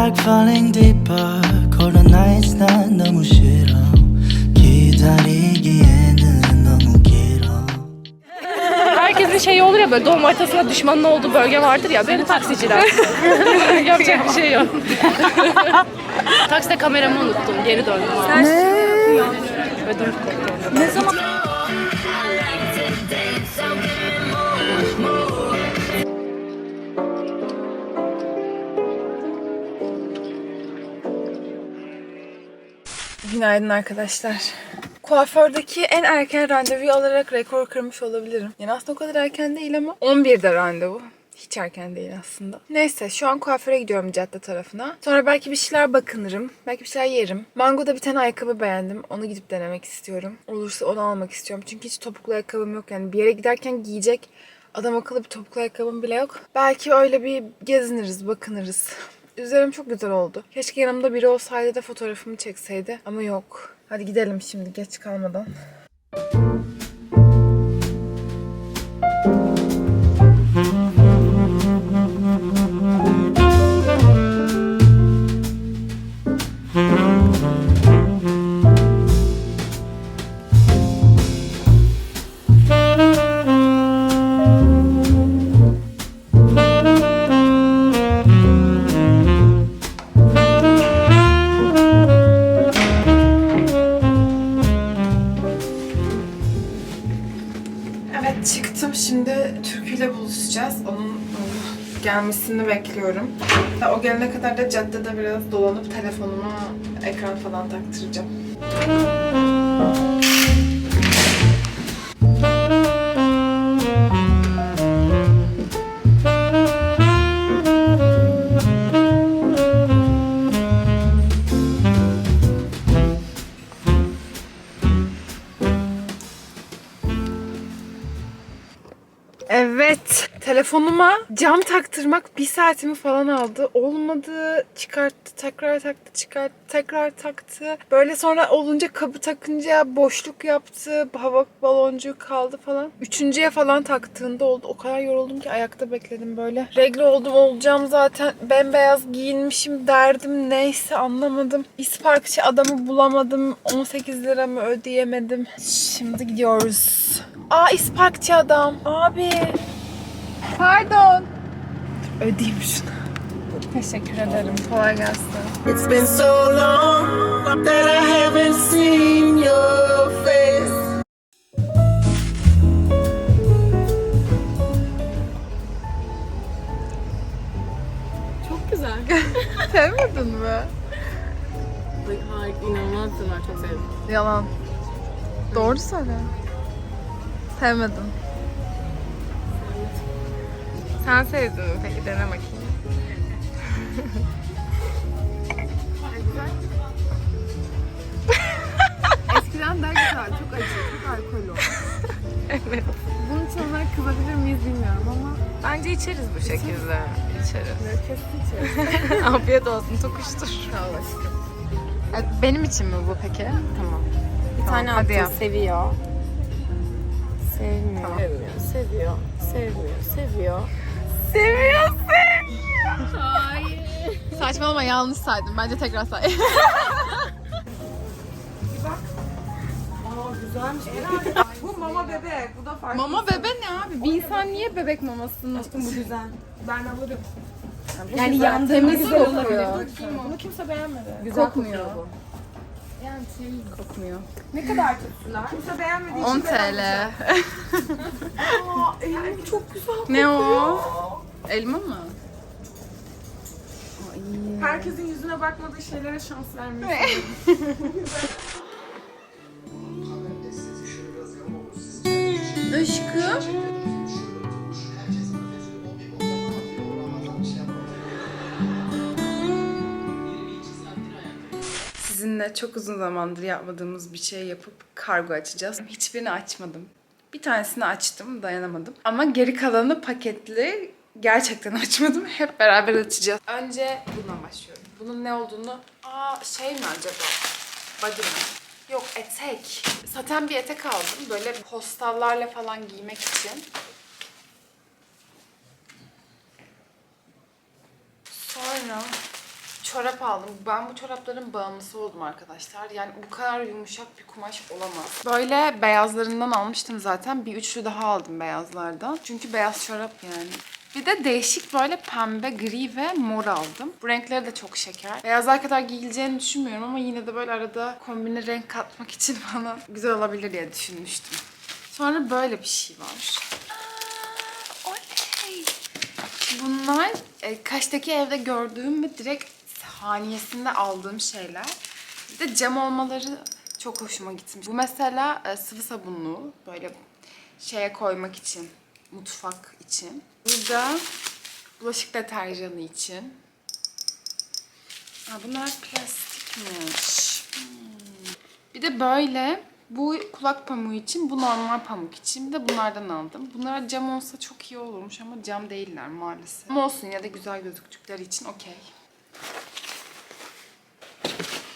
like falling deeper Cold nights 난 너무 싫어 기다리기에는 너무 길어 Herkesin şeyi olur ya böyle doğum haritasında düşmanın olduğu bölge vardır ya. Benim taksiciler. Yapacak bir şey yok. Takside kameramı unuttum. Geri döndüm. Ne? Ödüm koptu. Ne zaman? Günaydın arkadaşlar. Kuafördeki en erken randevuyu alarak rekor kırmış olabilirim. Yani aslında o kadar erken değil ama 11'de randevu. Hiç erken değil aslında. Neyse şu an kuaföre gidiyorum cadde tarafına. Sonra belki bir şeyler bakınırım. Belki bir şeyler yerim. Mango'da bir tane ayakkabı beğendim. Onu gidip denemek istiyorum. Olursa onu almak istiyorum. Çünkü hiç topuklu ayakkabım yok. Yani bir yere giderken giyecek adam akıllı bir topuklu ayakkabım bile yok. Belki öyle bir geziniriz, bakınırız. Üzerim çok güzel oldu. Keşke yanımda biri olsaydı da fotoğrafımı çekseydi. Ama yok. Hadi gidelim şimdi geç kalmadan. Evet İle buluşacağız. Onun gelmesini bekliyorum. Ve o gelene kadar da caddede biraz dolanıp telefonuma ekran falan taktıracağım. Evet. Telefonuma cam taktırmak bir saatimi falan aldı. Olmadı. Çıkarttı. Tekrar taktı. Çıkarttı. Tekrar taktı. Böyle sonra olunca kabı takınca boşluk yaptı. Hava baloncuğu kaldı falan. Üçüncüye falan taktığında oldu. O kadar yoruldum ki ayakta bekledim böyle. Regle oldum olacağım zaten. Bembeyaz giyinmişim derdim. Neyse anlamadım. İsparkçı adamı bulamadım. 18 lira mı ödeyemedim. Şimdi gidiyoruz. Aa isparkçı adam. Abi. Pardon. Ödeyeyim şunu. Teşekkür ederim. Kolay gelsin. It's been so long that I haven't seen your face Sevmedin mi? Hayır, inanılmaz güzel. Çok sevdim. Yalan. Doğru söyle. Sevmedim. Sen sevdin mi peki? Dene bakayım. Eskiden daha güzel, çok acı, çok alkol. Evet. Bunun için onları kılabilir miyiz bilmiyorum ama Bence içeriz bu şekilde. İçeriz. kesin içeriz. Afiyet olsun. Tokuştur. Sağ ol aşkım. Evet, benim için mi bu peki? Tamam. Bir Tamam, tane hadi attı, yap. seviyor. Sevmiyor. Sevmiyor, seviyor, sevmiyor, seviyor. Seviyor, seviyor. Hayır. Saçmalama yanlış saydım. Bence tekrar say. Bu mama bebek, bu da farklı. Mama bebe ne abi? Bir insan niye bebek mamasını Bu güzel. Ben alırım. Yani yandığımızı kokuyor. Bunu kimse beğenmedi. Güzel kokmuyor. Yani şey, Kokmuyor. ne kadar tuttular? Kimse beğenmediği 10 için ben TL. Aa, çok güzel. ne o? Elma mı? Herkesin yüzüne bakmadığı şeylere şans vermiyor. Aşkım. Çok uzun zamandır yapmadığımız bir şey yapıp kargo açacağız. Hiçbirini açmadım. Bir tanesini açtım, dayanamadım. Ama geri kalanı paketli. Gerçekten açmadım. Hep beraber açacağız. Önce bundan başlıyorum. Bunun ne olduğunu... Aa şey mi acaba? Body mi? Yok etek. Saten bir etek aldım. Böyle postallarla falan giymek için. Sonra çorap aldım. Ben bu çorapların bağımlısı oldum arkadaşlar. Yani bu kadar yumuşak bir kumaş olamaz. Böyle beyazlarından almıştım zaten. Bir üçlü daha aldım beyazlardan. Çünkü beyaz çorap yani. Bir de değişik böyle pembe, gri ve mor aldım. Bu renkleri de çok şeker. Beyazlar kadar giyileceğini düşünmüyorum ama yine de böyle arada kombine renk katmak için falan güzel olabilir diye düşünmüştüm. Sonra böyle bir şey var. Aa, oley! Bunlar e, Kaş'taki evde gördüğüm ve direkt haniyesinde aldığım şeyler. Bir de cam olmaları çok hoşuma gitmiş. Bu mesela e, sıvı sabunlu böyle şeye koymak için, mutfak için. Bu da bulaşık deterjanı için. Ha, bunlar plastikmiş. Hmm. Bir de böyle bu kulak pamuğu için, bu normal pamuk için. Bir de bunlardan aldım. Bunlar cam olsa çok iyi olurmuş ama cam değiller maalesef. Ama olsun ya da güzel gözüktükleri için okey.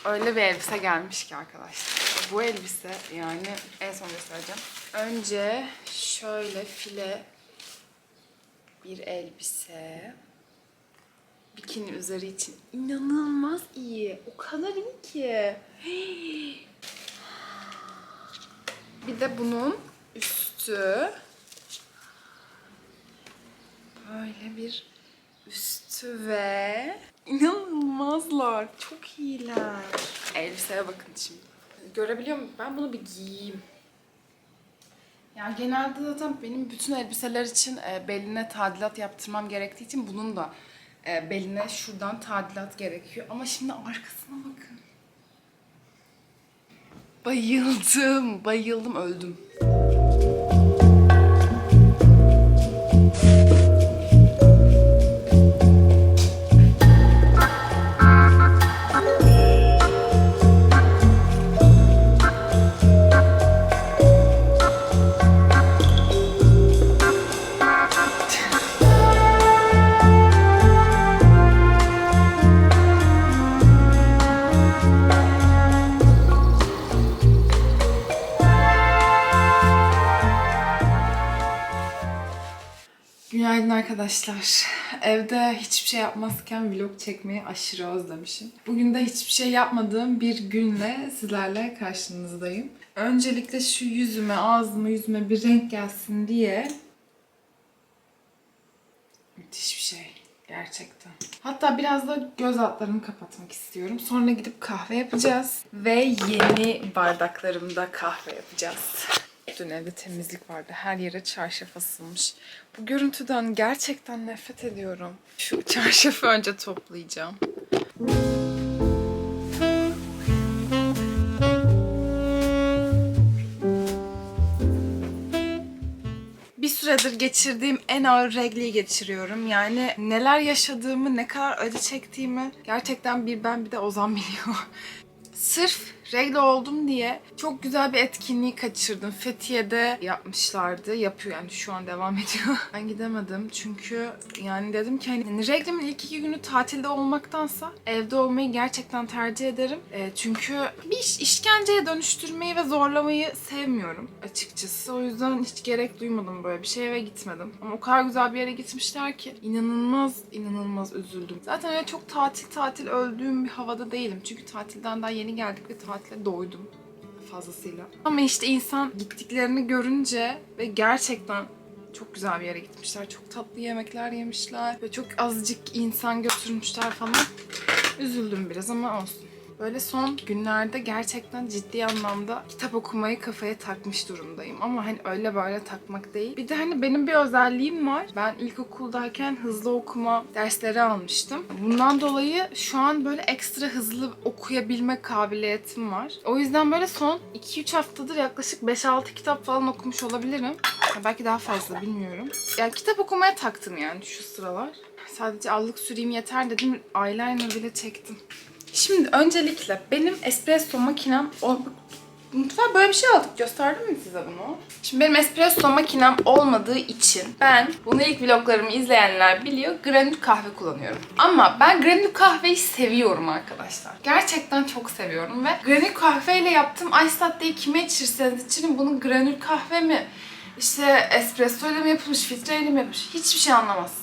Öyle bir elbise gelmiş ki arkadaşlar. Bu elbise yani en son göstereceğim. Önce şöyle file bir elbise. Bikini üzeri için inanılmaz iyi. O kadar iyi ki. Bir de bunun üstü böyle bir üstü ve inanılmazlar. Çok iyiler. Elbiseye bakın şimdi. Görebiliyor musun? Ben bunu bir giyeyim. Ya genelde zaten benim bütün elbiseler için e, beline tadilat yaptırmam gerektiği için bunun da e, beline şuradan tadilat gerekiyor. Ama şimdi arkasına bakın. Bayıldım, bayıldım, öldüm. Arkadaşlar. Evde hiçbir şey yapmazken vlog çekmeyi aşırı özlemişim. Bugün de hiçbir şey yapmadığım bir günle sizlerle karşınızdayım. Öncelikle şu yüzüme, ağzıma, yüzüme bir renk gelsin diye müthiş bir şey. Gerçekten. Hatta biraz da göz altlarımı kapatmak istiyorum. Sonra gidip kahve yapacağız. Ve yeni bardaklarımda kahve yapacağız. Dün evde temizlik vardı. Her yere çarşaf asılmış. Bu görüntüden gerçekten nefret ediyorum. Şu çarşafı önce toplayacağım. Bir süredir geçirdiğim en ağır regliyi geçiriyorum. Yani neler yaşadığımı, ne kadar acı çektiğimi gerçekten bir ben bir de Ozan biliyor. Sırf regle oldum diye çok güzel bir etkinliği kaçırdım. Fethiye'de yapmışlardı. Yapıyor yani şu an devam ediyor. Ben gidemedim çünkü yani dedim ki hani reglimin ilk iki günü tatilde olmaktansa evde olmayı gerçekten tercih ederim. E, çünkü bir iş, işkenceye dönüştürmeyi ve zorlamayı sevmiyorum açıkçası. O yüzden hiç gerek duymadım böyle bir şeye ve gitmedim. Ama o kadar güzel bir yere gitmişler ki inanılmaz inanılmaz üzüldüm. Zaten öyle çok tatil tatil öldüğüm bir havada değilim. Çünkü tatilden daha yeni geldik ve tatile doydum fazlasıyla. Ama işte insan gittiklerini görünce ve gerçekten çok güzel bir yere gitmişler. Çok tatlı yemekler yemişler ve çok azıcık insan götürmüşler falan. Üzüldüm biraz ama olsun. Böyle son günlerde gerçekten ciddi anlamda kitap okumayı kafaya takmış durumdayım. Ama hani öyle böyle takmak değil. Bir de hani benim bir özelliğim var. Ben ilkokuldayken hızlı okuma dersleri almıştım. Bundan dolayı şu an böyle ekstra hızlı okuyabilme kabiliyetim var. O yüzden böyle son 2-3 haftadır yaklaşık 5-6 kitap falan okumuş olabilirim. Belki daha fazla bilmiyorum. Yani kitap okumaya taktım yani şu sıralar. Sadece allık süreyim yeter dedim. Eyeliner bile çektim. Şimdi öncelikle benim espresso makinem Mutfağa böyle bir şey aldık. Gösterdim mi size bunu? Şimdi benim espresso makinem olmadığı için ben bunu ilk vloglarımı izleyenler biliyor granül kahve kullanıyorum. Ama ben granül kahveyi seviyorum arkadaşlar. Gerçekten çok seviyorum ve granül kahveyle yaptığım ice latte'yi kime içirseniz için bunun granül kahve mi? İşte espresso ile mi yapılmış, filtreyle mi yapılmış? Hiçbir şey anlamaz.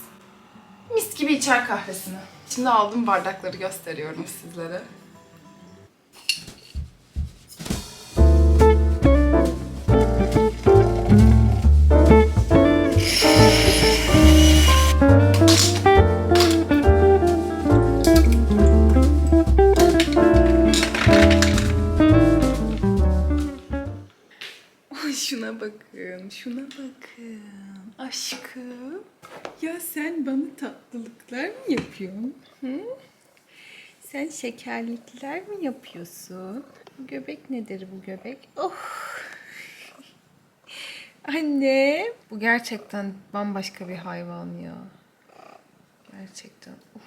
Mis gibi içer kahvesini. Şimdi aldığım bardakları gösteriyorum sizlere. Bakın, şuna bakın. Aşkım. Ya sen bana tatlılıklar mı yapıyorsun? Hı? Sen şekerlikler mi yapıyorsun? Bu göbek nedir bu göbek? Oh. Anne. Bu gerçekten bambaşka bir hayvan ya. Gerçekten. Of.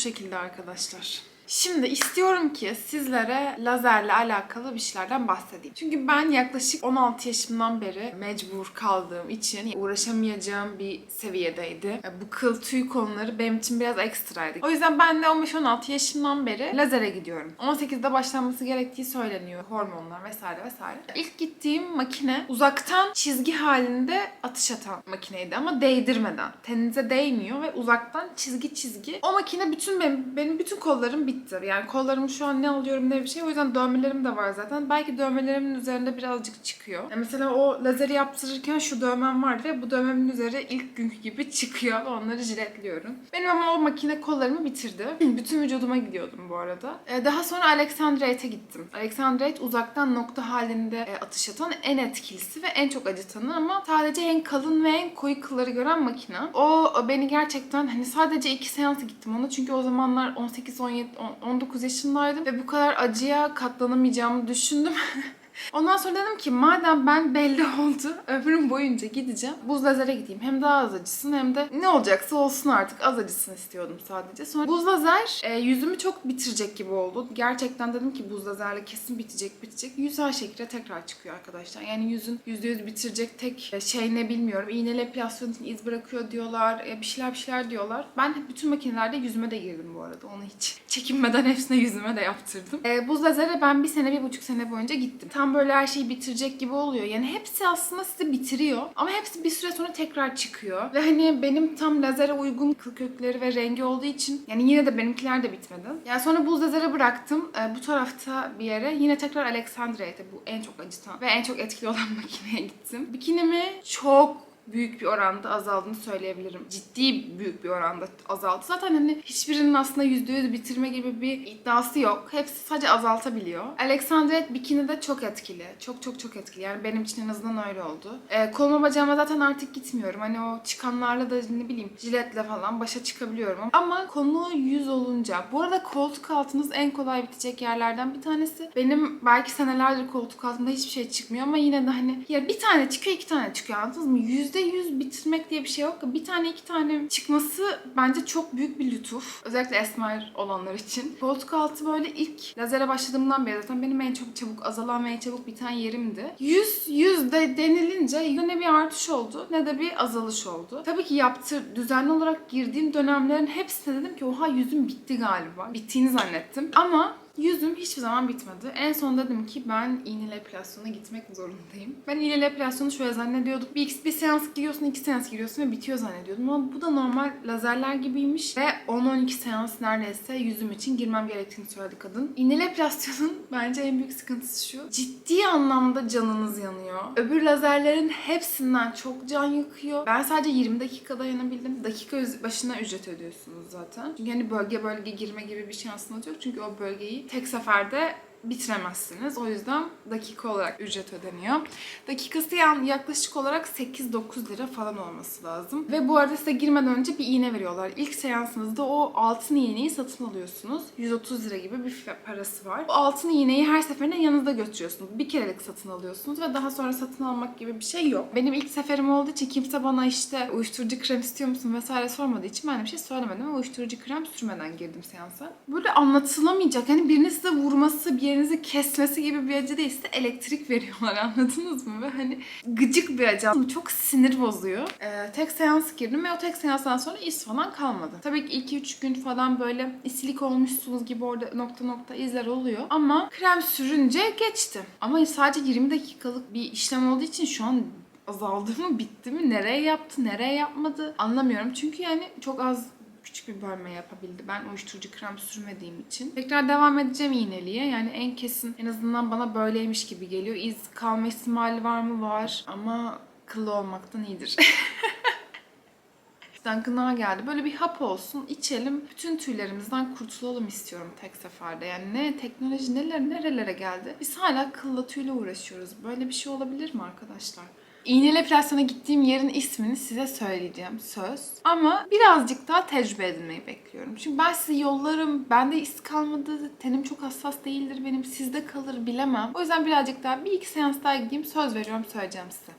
Şekilde arkadaşlar. Şimdi istiyorum ki sizlere lazerle alakalı bir şeylerden bahsedeyim. Çünkü ben yaklaşık 16 yaşımdan beri mecbur kaldığım için uğraşamayacağım bir seviyedeydi. E, Bu kıl tüy konuları benim için biraz ekstraydı. O yüzden ben de 15-16 yaşımdan beri lazere gidiyorum. 18'de başlanması gerektiği söyleniyor. Hormonlar vesaire vesaire. İlk gittiğim makine uzaktan çizgi halinde atış atan makineydi ama değdirmeden. Teninize değmiyor ve uzaktan çizgi çizgi. O makine bütün benim, benim bütün kollarım bitti. Yani kollarım şu an ne alıyorum ne bir şey. O yüzden dövmelerim de var zaten. Belki dövmelerimin üzerinde birazcık çıkıyor. Yani mesela o lazeri yaptırırken şu dövmem vardı ve bu dövmemin üzeri ilk günkü gibi çıkıyor onları jiletliyorum. Benim ama o makine kollarımı bitirdi. Bütün vücuduma gidiyordum bu arada. Ee, daha sonra Alexandriate'e gittim. Alexandriate uzaktan nokta halinde e, atış atan en etkilisi ve en çok acıtanı ama sadece en kalın ve en koyu kılları gören makine. O beni gerçekten hani sadece iki seans gittim ona çünkü o zamanlar 18 17 19 yaşındaydım ve bu kadar acıya katlanamayacağımı düşündüm. Ondan sonra dedim ki madem ben belli oldu ömrüm boyunca gideceğim. Buz lazere gideyim. Hem daha az acısın hem de ne olacaksa olsun artık. Az acısını istiyordum sadece. Sonra buz lazer e, yüzümü çok bitirecek gibi oldu. Gerçekten dedim ki buz lazerle kesin bitecek bitecek. Yüz her şekilde tekrar çıkıyor arkadaşlar. Yani yüzün %100 bitirecek tek e, şey ne bilmiyorum. İğneli epilasyon için iz bırakıyor diyorlar. E, bir şeyler bir şeyler diyorlar. Ben bütün makinelerde yüzüme de girdim bu arada. Onu hiç çekinmeden hepsine yüzüme de yaptırdım. E, buz lazere ben bir sene bir buçuk sene boyunca gittim. Tam böyle her şeyi bitirecek gibi oluyor. Yani hepsi aslında sizi bitiriyor. Ama hepsi bir süre sonra tekrar çıkıyor. Ve hani benim tam lazere uygun kıl kökleri ve rengi olduğu için yani yine de benimkiler de bitmedi. Yani sonra buz lazere bıraktım. E, bu tarafta bir yere yine tekrar Alexandria'ya bu en çok acıtan ve en çok etkili olan makineye gittim. Bikinimi çok büyük bir oranda azaldığını söyleyebilirim. Ciddi büyük bir oranda azaldı. Zaten hani hiçbirinin aslında %100 bitirme gibi bir iddiası yok. Hepsi sadece azaltabiliyor. Alexandret bikini de çok etkili. Çok çok çok etkili. Yani benim için en azından öyle oldu. Ee, koluma bacağıma zaten artık gitmiyorum. Hani o çıkanlarla da ne bileyim jiletle falan başa çıkabiliyorum. Ama konu yüz olunca. Bu arada koltuk altınız en kolay bitecek yerlerden bir tanesi. Benim belki senelerdir koltuk altında hiçbir şey çıkmıyor ama yine de hani ya bir tane çıkıyor iki tane çıkıyor anladınız mı? Yüzde %100 bitirmek diye bir şey yok. Bir tane iki tane çıkması bence çok büyük bir lütuf. Özellikle esmer olanlar için. Koltuk altı böyle ilk lazere başladığımdan beri zaten benim en çok çabuk azalan ve en çabuk biten yerimdi. 100 100 de denilince ne bir artış oldu ne de bir azalış oldu. Tabii ki yaptır düzenli olarak girdiğim dönemlerin hepsinde dedim ki oha yüzüm bitti galiba. Bittiğini zannettim. Ama Yüzüm hiçbir zaman bitmedi. En son dedim ki ben iğneli epilasyona gitmek zorundayım. Ben iğneli epilasyonu şöyle zannediyordum. Bir, bir seans giriyorsun, iki seans giriyorsun ve bitiyor zannediyordum. Ama bu da normal lazerler gibiymiş. Ve 10-12 seans neredeyse yüzüm için girmem gerektiğini söyledi kadın. İğneli epilasyonun bence en büyük sıkıntısı şu. Ciddi anlamda canınız yanıyor. Öbür lazerlerin hepsinden çok can yakıyor. Ben sadece 20 dakika dayanabildim. Dakika başına ücret ödüyorsunuz zaten. Çünkü hani bölge bölge girme gibi bir şansınız yok. Çünkü o bölgeyi tek seferde bitiremezsiniz. O yüzden dakika olarak ücret ödeniyor. Dakikası yani yaklaşık olarak 8-9 lira falan olması lazım. Ve bu arada size girmeden önce bir iğne veriyorlar. İlk seansınızda o altın iğneyi satın alıyorsunuz. 130 lira gibi bir parası var. Bu altın iğneyi her seferinde yanınızda götürüyorsunuz. Bir kerelik satın alıyorsunuz ve daha sonra satın almak gibi bir şey yok. Benim ilk seferim olduğu için kimse bana işte uyuşturucu krem istiyor musun vesaire sormadığı için ben bir şey söylemedim uyuşturucu krem sürmeden girdim seansa. Böyle anlatılamayacak. Hani birinin size vurması, bir yerinizi kesmesi gibi bir acı değil. Size elektrik veriyorlar anladınız mı? Ve hani gıcık bir acı. Çok sinir bozuyor. Ee, tek seans girdim ve o tek seanstan sonra iz falan kalmadı. Tabii ki 2-3 gün falan böyle isilik olmuşsunuz gibi orada nokta nokta izler oluyor. Ama krem sürünce geçti. Ama sadece 20 dakikalık bir işlem olduğu için şu an azaldı mı bitti mi nereye yaptı nereye yapmadı anlamıyorum. Çünkü yani çok az küçük bir bölme yapabildi. Ben uyuşturucu krem sürmediğim için. Tekrar devam edeceğim iğneliğe. Yani en kesin en azından bana böyleymiş gibi geliyor. İz kalma ihtimali var mı? Var. Ama kıllı olmaktan iyidir. Bizden gına geldi. Böyle bir hap olsun, içelim. Bütün tüylerimizden kurtulalım istiyorum tek seferde. Yani ne teknoloji neler nerelere geldi. Biz hala kılla tüyle uğraşıyoruz. Böyle bir şey olabilir mi arkadaşlar? İğneli epilasyona gittiğim yerin ismini size söyleyeceğim söz. Ama birazcık daha tecrübe edinmeyi bekliyorum. Çünkü ben size yollarım, bende iz kalmadı, tenim çok hassas değildir benim, sizde kalır bilemem. O yüzden birazcık daha bir iki seans daha gideyim söz veriyorum söyleyeceğim size.